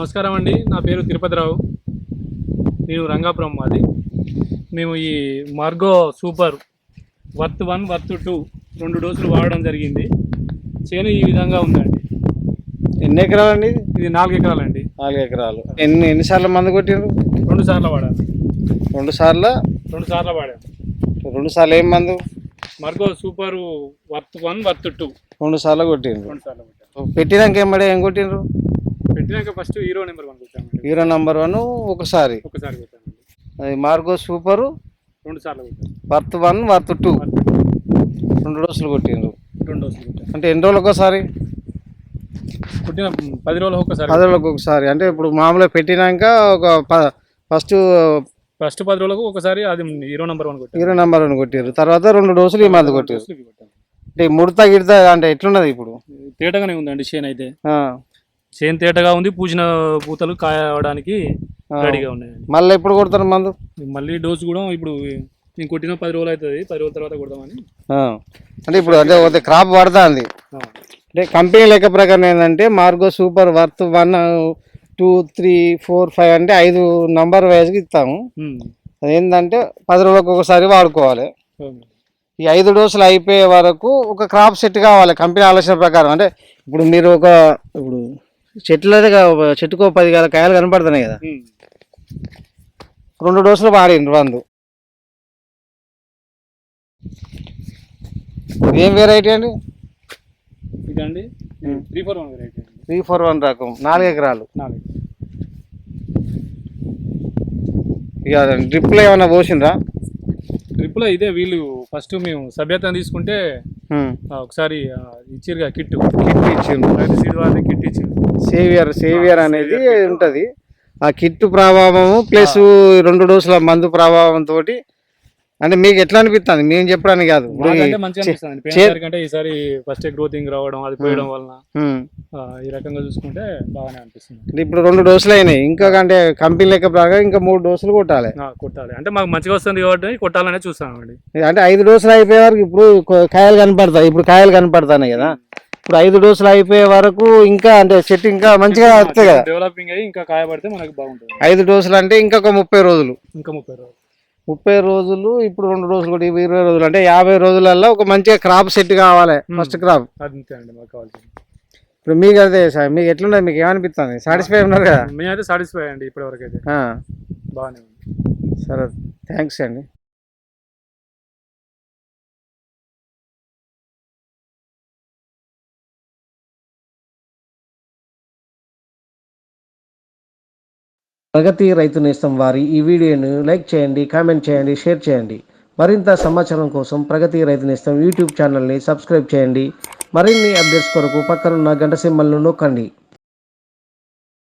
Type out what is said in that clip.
నమస్కారం అండి. నా పేరు తిరుపతిరావు. నేను రంగాపురం మాది. మేము ఈ Margo super worth one worth two రెండు డోసులు వాడడం జరిగింది. చేను ఈ విధంగా ఉందండి. ఎన్ని ఎకరాలు అండి? ఇది? నాలుగు ఎకరాలండి. నాలుగు ఎకరాలు. ఎన్ని ఎన్నిసార్లు మందు కొట్టిండ్రు రెండు సార్లు వాడాను. రెండు సార్లు? రెండు సార్లు వాడాను. రెండు సార్లు ఏం మందు? Margo super worth one worth two. రెండు సార్లు కొట్టిండ్రు రెండు సార్లు పెట్టినాక ఏం పడే ఏం కొట్టిండ్రు పెట్టినాక ఫస్ట్ హీరో నెంబర్ వన్ కొట్టామండి హీరో నంబర్ వన్ ఒకసారి. ఒకసారి కొట్టామండి అది మార్గో సూపరు రెండు సార్లు వర్త్ వన్ వర్త్ టూ. రెండు డోసులు కొట్టిండ్రు. రెండు డోసులు అంటే ఎన్ని రోజులకు ఒకసారి? కొట్టిన పది రోజులకు ఒకసారి పది రోజులకు ఒకసారి. అంటే ఇప్పుడు మామూలుగా పెట్టినాక ఒక ఫస్ట్ ఫస్ట్ పది రోజులకు ఒకసారి అది హీరో నెంబర్ వన్ కొట్టాను హీరో నంబర్ వన్ కొట్టిర్రు. తర్వాత రెండు డోసులు ఈ మందు ఇవి కొట్టాను. అంటే ముడత గిడత అంటే ఎట్లున్నది ఇప్పుడు? తేటగానే ఉందండి చేను అయితే. చేను తేటగా ఉంది పూసిన పూతలు కాయడానికి. రెడీగా ఉన్నాయండి మళ్ళీ ఎప్పుడు కొడతారు మందు? మళ్ళీ డోసు కూడా ఇప్పుడు నేను కొట్టిన పది రోజులు అవుతుంది పది రోజుల తర్వాత కొడదామని. అంటే ఇప్పుడు అంటే క్రాప్ పడుతుంది. అంటే కంపెనీ లెక్క ప్రకారం ఏంటంటే Margo super worth one two three four five అంటే ఐదు నంబర్ వైజ్కి ఇస్తాము. అదేంటంటే పది రోజులకు ఒకసారి వాడుకోవాలి. ఈ ఐదు డోసులు అయిపోయే వరకు ఒక క్రాప్ సెట్ కావాలి కంపెనీ ఆలోచన ప్రకారం. అంటే ఇప్పుడు మీరు ఒక ఇప్పుడు చెట్లు చెట్టుకో పది గల కాయలు కనపడుతున్నాయి కదా. రెండు డోసులు వాడిండ్రు వందు ఏం వెరైటీ అండి? ఇదండి. Three four one variety three four one రకం. నాలుగు ఎకరాలు. నాలుగు. ఇక డ్రిప్లో ఏమైనా పోసిండ్రా? ట్రిప్లో ఇదే వీళ్ళు ఫస్ట్ మేము సభ్యత్వం తీసుకుంటే ఒకసారి ఇచ్చిరుగా కిట్ కిట్ ఇచ్చిండ్రు సీడ్ కిట్ ఇచ్చింది సేవియర్ సేవియర్ అనేది ఉంటది. ఆ కిట్ ప్రభావము ప్లస్ రెండు డోసుల మందు ప్రభావం తోటి అంటే మీకు ఎట్లా అనిపిస్తుంది? మేము చెప్పడానికి కాదు. ఇప్పుడు ఈసారి ఫస్ట్ గ్రోతింగ్ రావడం అది పోయడం వలన ఈ రకంగా చూసుకుంటే బాగానే అనిపిస్తుంది. అంటే ఇప్పుడు రెండు డోసులు అయినాయి. ఇంకా అంటే కంపెనీ లెక్క ప్రకారం ఇంకా మూడు డోసులు కొట్టాలి. కొట్టాలి. అంటే మాకు మంచిగా వస్తుంది కాబట్టి కొట్టాలనే చూస్తామండి అంటే ఐదు డోసులు అయిపోయే వరకు ఇప్పుడు కాయలు కనపడతాయి. ఇప్పుడు కాయలు కనపడతాయి కదా. ఇప్పుడు ఐదు డోసులు అయిపోయే వరకు ఇంకా అంటే చెట్టు ఇంకా మంచిగా వస్తాయి కదా. డెవలపింగ్ అయ్యి ఇంకా కాయపడితే మనకు బాగుంటుంది. ఐదు డోసులు అంటే ఇంకొక ముప్పై రోజులు. ఇంకా ముప్పై రోజులు. ముప్పై రోజులు ఇప్పుడు రెండు రోజులు కూడా ఇవి ఇరవై రోజులు. అంటే యాభై రోజులలో ఒక మంచిగా క్రాప్ సెట్ కావాలి ఫస్ట్ క్రాప్ అంతే అండి మాకు కావాల్సింది. ఇప్పుడు మీకు అదే సార్ మీకు ఎట్లున్నది మీకు ఏమనిపిస్తుంది? సాటిస్ఫై ఉన్నారు కదా? మేమైతే సాటిస్ఫై అండి ఇప్పటి వరకు అయితే ఆ, బాగానే ఉంది. సరే థ్యాంక్స్ అండి. ప్రగతి రైతు నేస్తం వారి ఈ వీడియోను లైక్ చేయండి కామెంట్ చేయండి షేర్ చేయండి. మరింత సమాచారం కోసం ప్రగతి రైతు నేస్తం యూట్యూబ్ ఛానల్ని సబ్స్క్రైబ్ చేయండి. మరిన్ని అప్డేట్స్ కొరకు పక్కనున్న గంట సింబల్ను నొక్కండి.